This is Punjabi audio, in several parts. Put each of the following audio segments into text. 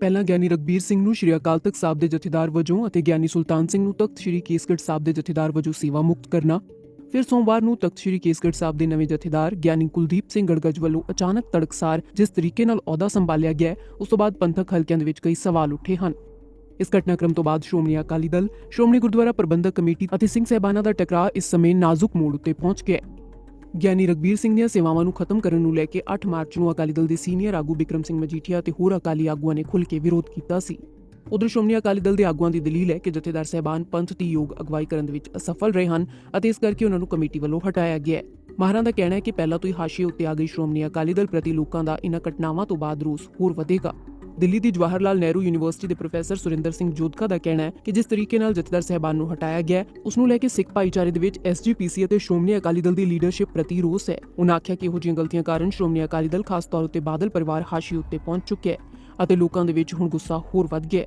ਪਹਿਲਾਂ ਗਿਆਨੀ ਰਗਬੀਰ ਸਿੰਘ ਨੂੰ ਸ਼੍ਰੀ ਅਕਾਲ ਤਖਤ ਸਾਹਿਬ ਦੇ ਜਥੇਦਾਰ ਵਜੋਂ ਅਤੇ ਗਿਆਨੀ ਸੁਲਤਾਨ ਸਿੰਘ ਨੂੰ ਤਖਤ ਸ਼੍ਰੀ ਕੇਸਗੜ੍ਹ ਸਾਹਿਬ ਦੇ ਜਥੇਦਾਰ ਵਜੋਂ ਸੇਵਾ ਮੁਕਤ ਕਰਨਾ। ਫਿਰ ਸੋਮਵਾਰ ਨੂੰ ਤਖਤ ਸ਼੍ਰੀ ਕੇਸਗੜ੍ਹ ਸਾਹਿਬ ਦੇ ਨਵੇਂ ਜਥੇਦਾਰ ਗਿਆਨੀ ਕੁਲਦੀਪ ਸਿੰਘ ਗੜਗੜ ਵੱਲੋਂ ਅਚਾਨਕ ਤੜਕਸਾਰ ਜਿਸ ਤਰੀਕੇ ਨਾਲ ਅਹੁਦਾ ਸੰਭਾਲਿਆ ਗਿਆ, ਉਸ ਤੋਂ ਬਾਅਦ ਪੰਥਕ ਹਲਕਿਆਂ ਦੇ ਵਿੱਚ ਕਈ ਸਵਾਲ ਉੱਠੇ ਹਨ। ਇਸ ਘਟਨਾਕ੍ਰਮ ਤੋਂ ਬਾਅਦ ਸ਼੍ਰੋਮਣੀ ਅਕਾਲੀ ਦਲ, ਸ਼੍ਰੋਮਣੀ ਗੁਰਦੁਆਰਾ ਪ੍ਰਬੰਧਕ ਕਮੇਟੀ ਅਤੇ ਸਿੰਘ ਸਹਿਬਾਨਾਂ ਦਾ ਟਕਰਾਅ ਇਸ ਸਮੇਂ ਨਾਜ਼ੁਕ ਮੋੜ ਉੱਤੇ ਪਹੁੰਚ ਗਿਆ। ਗਿਆਨੀ ਰਗਬੀਰ ਸਿੰਘ ਦੀਆਂ ਸੇਵਾਵਾਂ ਨੂੰ ਖਤਮ ਕਰਨ ਨੂੰ ਲੈ ਕੇ 8 ਮਾਰਚ ਨੂੰ ਅਕਾਲੀ ਦਲ ਦੇ ਸੀਨੀਅਰ ਆਗੂ ਬਿਕਰਮ ਸਿੰਘ ਮਜੀਠੀਆ ਤੇ ਹੋਰ ਅਕਾਲੀ ਆਗੂਆਂ ਨੇ ਖੁੱਲ੍ਹ ਕੇ ਵਿਰੋਧ ਕੀਤਾ ਸੀ। ਉਧਰ ਸ਼੍ਰੋਮਣੀ ਅਕਾਲੀ ਦਲ ਦੇ ਆਗੂਆਂ ਦੀ ਦਲੀਲ ਹੈ ਕਿ ਜਥੇਦਾਰ ਸਹਿਬਾਨ ਪੰਥ ਦੀ ਯੋਗ ਅਗਵਾਈ ਕਰਨ ਦੇ ਵਿੱਚ ਅਸਫਲ ਰਹੇ ਹਨ ਅਤੇ ਇਸ ਕਰਕੇ ਉਹਨਾਂ ਨੂੰ ਕਮੇਟੀ ਵੱਲੋਂ ਹਟਾਇਆ ਗਿਆ ਹੈ। ਮਹਾਰਾਂ ਦਾ ਕਹਿਣਾ ਹੈ ਕਿ ਪਹਿਲਾਂ ਤੋਂ ਹੀ ਹਾਸ਼ੀਏ ਉੱਤੇ ਆ ਗਈ ਸ਼੍ਰੋਮਣੀ ਅਕਾਲੀ ਦਲ ਪ੍ਰਤੀ ਲੋਕਾਂ ਦਾ ਇਨ੍ਹਾਂ ਘਟਨਾਵਾਂ ਤੋਂ ਬਾਅਦ ਰੋਸ ਹੋਰ ਵਧੇਗਾ। ਦਿੱਲੀ ਦੀ ਜਵਾਹਰ ਲਾਲ ਨਹਿਰੂ ਯੂਨੀਵਰਸਿਟੀ ਦੇ ਪ੍ਰੋਫੈਸਰ ਸੁਰਿੰਦਰ ਸਿੰਘ ਜੋਧਕਾ ਦਾ ਕਹਿਣਾ ਹੈ ਕਿ ਜਿਸ ਤਰੀਕੇ ਨਾਲ ਜਥੇਦਾਰ ਸਹਿਬਾਨ ਨੂੰ ਹਟਾਇਆ ਗਿਆ ਉਸ ਨੂੰ ਲੈ ਕੇ ਸਿੱਖ ਭਾਈਚਾਰੇ ਦੇ ਵਿੱਚ ਐਸਜੀਪੀਸੀ ਅਤੇ ਸ਼੍ਰੋਮਣੀ ਅਕਾਲੀ ਦਲ ਦੀ ਲੀਡਰਸ਼ਿਪ ਪ੍ਰਤੀ ਰੋਸ ਹੈ। ਉਹਨਾਂ ਆਖਿਆ ਕਿ ਇਹੋ ਜਿਹੀਆਂ ਗਲਤੀਆਂ ਕਾਰਨ ਸ਼੍ਰੋਮਣੀ ਅਕਾਲੀ ਦਲ ਖਾਸ ਤੌਰ ਉੱਤੇ ਬਾਦਲ ਪਰਿਵਾਰ ਹਾਸ਼ੀ ਉੱਤੇ ਪਹੁੰਚ ਚੁੱਕਿਆ ਹੈ ਅਤੇ ਲੋਕਾਂ ਦੇ ਵਿੱਚ ਹੁਣ ਗੁੱਸਾ ਹੋਰ ਵੱਧ ਗਿਆ ਹੈ।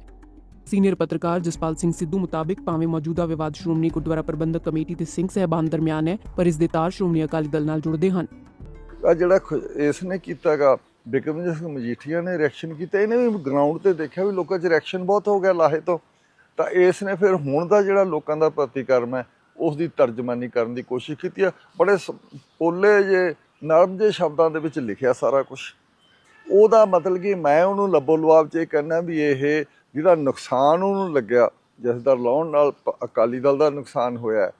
ਸੀਨੀਅਰ ਪੱਤਰਕਾਰ ਜਸਪਾਲ ਸਿੰਘ ਸਿੱਧੂ ਮੁਤਾਬਿਕ ਭਾਵੇਂ ਮੌਜੂਦਾ ਵਿਵਾਦ ਸ਼੍ਰੋਮਣੀ ਗੁਰਦੁਆਰਾ ਪ੍ਰਬੰਧਕ ਕਮੇਟੀ ਤੇ ਸਿੰਘ ਸਹਿਬਾਨ ਦਰਮਿਆਨ ਹੈ, ਪਰ ਇਸ ਦੇ ਤਾਰ ਸ਼੍ਰੋਮਣੀ ਅਕਾਲੀ ਦਲ ਨਾਲ ਜੁੜਦੇ ਹਨ। ਆ ਜਿਹੜਾ ਇਸ ਨੇ ਕੀਤਾਗਾ ਬਿਕਰਮਜੀਤ ਸਿੰਘ ਮਜੀਠੀਆ ਨੇ ਰਿਐਕਸ਼ਨ ਕੀਤਾ, ਇਹਨੇ ਵੀ ਗਰਾਊਂਡ ਤੇ ਦੇਖਿਆ ਵੀ ਲੋਕਾਂ 'ਚ ਰਿਐਕਸ਼ਨ ਬਹੁਤ ਹੋ ਗਿਆ ਲਾਹੇ ਤੋਂ। ਤਾਂ ਇਸ ਨੇ ਫਿਰ ਹੁਣ ਦਾ ਜਿਹੜਾ ਲੋਕਾਂ ਦਾ ਪ੍ਰਤੀਕਰਮ ਹੈ, ਉਸ ਦੀ ਤਰਜਮਾਨੀ ਕਰਨ ਦੀ ਕੋਸ਼ਿਸ਼ ਕੀਤੀ ਆ। ਬੜੇ ਸ- ਪੋਲੇ ਜੇ, ਨਰਮ ਜੇ ਸ਼ਬਦਾਂ ਦੇ ਵਿੱਚ ਲਿਖਿਆ ਸਾਰਾ ਕੁਝ ਉਹਦਾ ਮਤਲਬ ਕਿ ਮੈਂ ਉਹਨੂੰ ਲੱਬੋ ਲਵਾਬ 'ਚ ਇਹ ਕਹਿਣਾ ਵੀ ਇਹ ਜਿਹੜਾ ਨੁਕਸਾਨ ਉਹਨੂੰ ਲੱਗਿਆ, ਜਿਸ ਲਾਉਣ ਨਾਲ ਅਕਾਲੀ ਦਲ ਦਾ ਨੁਕਸਾਨ ਹੋਇਆ,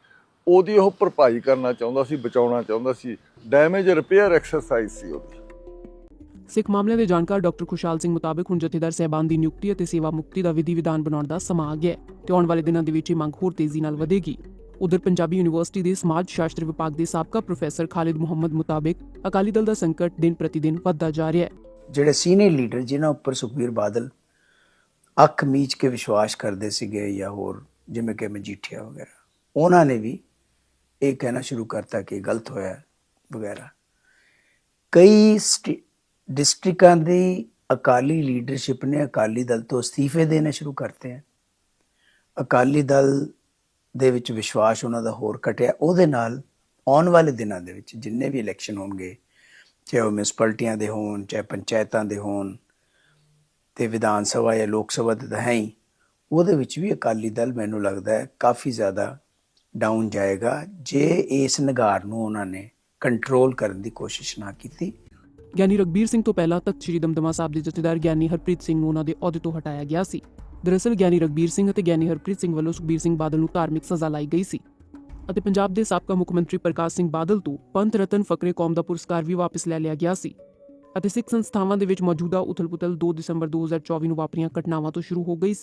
ਉਹਦੀ ਉਹ ਭਰਪਾਈ ਕਰਨਾ ਚਾਹੁੰਦਾ ਸੀ, ਬਚਾਉਣਾ ਚਾਹੁੰਦਾ ਸੀ। ਡੈਮੇਜ ਰਿਪੇਅਰ ਐਕਸਰਸਾਈਜ਼ ਸੀ ਉਹਦੀ। ਸਿੱਖ ਮਾਮਲਿਆਂ ਦੇ ਜਾਣਕਾਰ ਡਾਕਟਰ ਖੁਸ਼ਹਾਲ ਸਿੰਘ ਮੁਤਾਬਕ ਹੁਣ ਜਥੇਦਾਰ ਸਹਿਬਾਨ ਦੀ ਨਿਯੁਕਤੀ ਅਤੇ ਸੇਵਾ ਮੁਕਤੀ ਦਾ ਵਿਧੀ ਵਿਧਾਨ ਬਣਾਉਣ ਦਾ ਸਮਾਂ ਆ ਗਿਆ ਤੇ ਆਉਣ ਵਾਲੇ ਦਿਨਾਂ ਦੇ ਵਿੱਚ ਇਹ ਮੰਗ ਹੋਰ ਤੇਜ਼ੀ ਨਾਲ ਵਧੇਗੀ। ਉਧਰ ਪੰਜਾਬੀ ਯੂਨੀਵਰਸਿਟੀ ਦੇ ਸਮਾਜ ਸ਼ਾਸਤਰ ਵਿਭਾਗ ਦੇ ਸਾਬਕਾ ਪ੍ਰੋਫੈਸਰ ਖਾਲਿਦ ਮੁਹੰਮਦ ਮੁਤਾਬਕ ਅਕਾਲੀ ਦਲ ਦਾ ਸੰਕਟ ਦਿਨ ਪ੍ਰਤੀ ਦਿਨ ਵੱਧਦਾ ਜਾ ਰਿਹਾ ਹੈ। ਜਿਹੜੇ ਸੀਨੀਅਰ ਲੀਡਰ ਜਿਨ੍ਹਾਂ ਉੱਪਰ ਸੁਖਬੀਰ ਬਾਦਲ ਅੱਖ ਮੀਚ ਕੇ ਵਿਸ਼ਵਾਸ ਕਰਦੇ ਸੀਗੇ ਜਾਂ ਹੋਰ ਜਿਵੇਂ ਕਿ ਮਜੀਠੀਆ ਵਗੈਰਾ, ਉਹਨਾਂ ਨੇ ਵੀ ਇਹ ਕਹਿਣਾ ਸ਼ੁਰੂ ਕਰਤਾ ਕਿ ਗਲਤ ਹੋਇਆ ਵਗੈਰਾ। ਕਈ ਡਿਸਟ੍ਰਿਕਾਂ ਦੀ ਅਕਾਲੀ ਲੀਡਰਸ਼ਿਪ ਨੇ ਅਕਾਲੀ ਦਲ ਤੋਂ ਅਸਤੀਫੇ ਦੇਣੇ ਸ਼ੁਰੂ ਕਰਤੇ ਹਨ ਅਕਾਲੀ ਦਲ ਦੇ ਵਿੱਚ ਵਿਸ਼ਵਾਸ ਉਹਨਾਂ ਦਾ ਹੋਰ ਘਟਿਆ। ਉਹਦੇ ਨਾਲ ਆਉਣ ਵਾਲੇ ਦਿਨਾਂ ਦੇ ਵਿੱਚ ਜਿੰਨੇ ਵੀ ਇਲੈਕਸ਼ਨ ਹੋਣਗੇ, ਚਾਹੇ ਉਹ ਮਿਊਨਿਸਪਲਟੀਆਂ ਦੇ ਹੋਣ, ਚਾਹੇ ਪੰਚਾਇਤਾਂ ਦੇ ਹੋਣ ਤੇ ਵਿਧਾਨ ਸਭਾ ਜਾਂ ਲੋਕ ਸਭਾ ਦੇ ਤਾਂ ਹੈ ਹੀ, ਉਹਦੇ ਵਿੱਚ ਵੀ ਅਕਾਲੀ ਦਲ ਮੈਨੂੰ ਲੱਗਦਾ ਹੈ ਕਾਫੀ ਜ਼ਿਆਦਾ ਡਾਊਨ ਜਾਏਗਾ, ਜੇ ਇਸ ਨਿਗਾਰ ਨੂੰ ਉਹਨਾਂ ਨੇ ਕੰਟਰੋਲ ਕਰਨ ਦੀ ਕੋਸ਼ਿਸ਼ ਨਾ ਕੀਤੀ। ਗਿਆਨੀ ਰਗਬੀਰ ਸਿੰਘ ਤੋਂ ਪਹਿਲਾਂ ਤਖਤ ਸ੍ਰੀ ਦਮਦਮਾ ਸਾਹਿਬ ਦੇ ਜਥੇਦਾਰ ਗਿਆਨੀ ਹਰਪ੍ਰੀਤ ਸਿੰਘ ਨੂੰ ਉਹਨਾਂ ਦੇ ਅਹੁਦੇ ਤੋਂ ਹਟਾਇਆ ਗਿਆ ਸੀ। ਦਰਅਸਲ ਗਿਆਨੀ ਰਗਬੀਰ ਸਿੰਘ ਅਤੇ ਗਿਆਨੀ ਹਰਪ੍ਰੀਤ ਸਿੰਘ ਵੱਲੋਂ ਸੁਖਬੀਰ ਸਿੰਘ ਬਾਦਲ ਨੂੰ ਧਾਰਮਿਕ ਸਜ਼ਾ ਲਾਈ ਗਈ ਸੀ ਅਤੇ ਪੰਜਾਬ ਦੇ ਸਾਬਕਾ ਮੁੱਖ ਮੰਤਰੀ ਪ੍ਰਕਾਸ਼ ਸਿੰਘ ਬਾਦਲ ਤੋਂ ਪੰਥ ਰਤਨ ਫਕਰੇ ਕੌਮ ਦਾ ਪੁਰਸਕਾਰ ਵੀ ਵਾਪਸ ਲੈ ਲਿਆ ਗਿਆ ਸੀ ਅਤੇ ਸਿੱਖ ਸੰਸਥਾਵਾਂ ਦੇ ਵਿੱਚ ਮੌਜੂਦਾ ਉਥਲ-ਪੁਥਲ 2 ਦਸੰਬਰ 2024 ਨੂੰ ਵਾਪਰੀਆਂ ਘਟਨਾਵਾਂ ਤੋਂ ਸ਼ੁਰੂ ਹੋ ਗਈ ਸੀ।